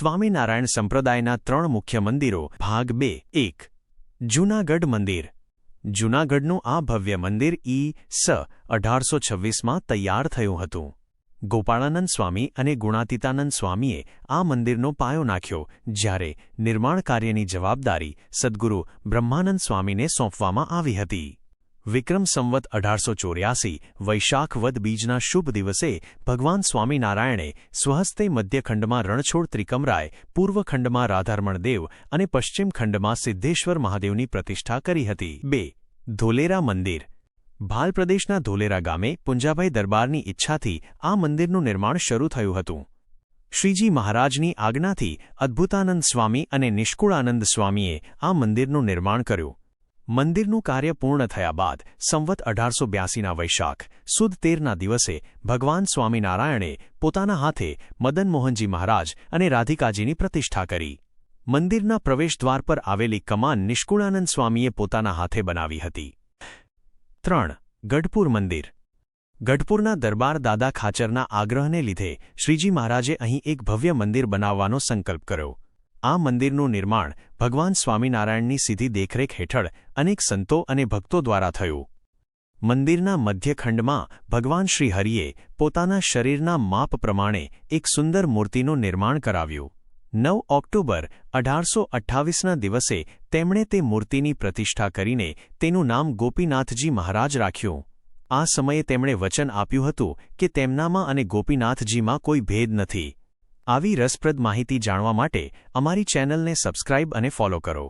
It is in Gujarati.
સ્વામિનારાયણ સંપ્રદાયના ત્રણ મુખ્ય મંદિરો, ભાગ બે, એક. જૂનાગઢ મંદિર. જૂનાગઢનું આ ભવ્ય મંદિર ઈ સ અઢારસો છવ્વીસમાં તૈયાર થયું હતું. ગોપાળાનંદ સ્વામી અને ગુણાતીતાનંદ સ્વામીએ આ મંદિરનો પાયો નાખ્યો, જ્યારે નિર્માણ કાર્યની જવાબદારી સદ્ગુરુ બ્રહ્માનંદ સ્વામીને સોંપવામાં આવી હતી. વિક્રમ સંવત અઢારસો ચોર્યાસી, વૈશાખ વદ બીજના શુભ દિવસે ભગવાન સ્વામિનારાયણે સ્વહસ્તે મધ્યખંડમાં રણછોડ ત્રિકમરાય પૂર્વખંડમાં રાધારમણ દેવ અને પશ્ચિમ ખંડમાં સિદ્ધેશ્વર મહાદેવની પ્રતિષ્ઠા કરી હતી. બે. ધોલેરા મંદિર. ભાલ પ્રદેશના ધોલેરા ગામે પુંજાભાઈ દરબારની ઈચ્છાથી આ મંદિરનું નિર્માણ શરૂ થયું હતું. શ્રીજી મહારાજની આજ્ઞાથી અદ્ભુતાનંદ સ્વામી અને નિષ્કુળાનંદ સ્વામીએ આ મંદિરનું નિર્માણ કર્યું. મંદિરનું કાર્ય પૂર્ણ થયા બાદ સંવત અઢારસો બ્યાસીના વૈશાખ સુદ તેરના દિવસે ભગવાન સ્વામિનારાયણે પોતાના હાથે મદન મોહનજી મહારાજ અને રાધિકાજીની પ્રતિષ્ઠા કરી. મંદિરના પ્રવેશદ્વાર પર આવેલી કમાન નિષ્કુળાનંદ સ્વામીએ પોતાના હાથે બનાવી હતી. ત્રણ. ગઢપુર મંદિર. ગઢપુરના દરબાર દાદા ખાચરના આગ્રહને લીધે શ્રીજી મહારાજે અહીં એક ભવ્ય મંદિર બનાવવાનો સંકલ્પ કર્યો. આ મંદિરનું નિર્માણ ભગવાન સ્વામિનારાયણની સીધી દેખરેખ હેઠળ અનેક સંતો અને ભક્તો દ્વારા થયું. મંદિરના મધ્યખંડમાં ભગવાન શ્રી હરિએ પોતાના શરીરના માપ પ્રમાણે એક સુંદર મૂર્તિનું નિર્માણ કરાવ્યું. નવ ઓક્ટોબર અઢારસો અઠ્ઠાવીસના દિવસે તેમણે તે મૂર્તિની પ્રતિષ્ઠા કરીને તેનું નામ ગોપીનાથજી મહારાજ રાખ્યું. આ સમયે તેમણે વચન આપ્યું હતું કે તેમનામાં અને ગોપીનાથજીમાં કોઈ ભેદ નથી. આવી રસપ્રદ માહિતી જાણવા માટે અમારી ચેનલને સબસ્ક્રાઇબ અને ફોલો કરો.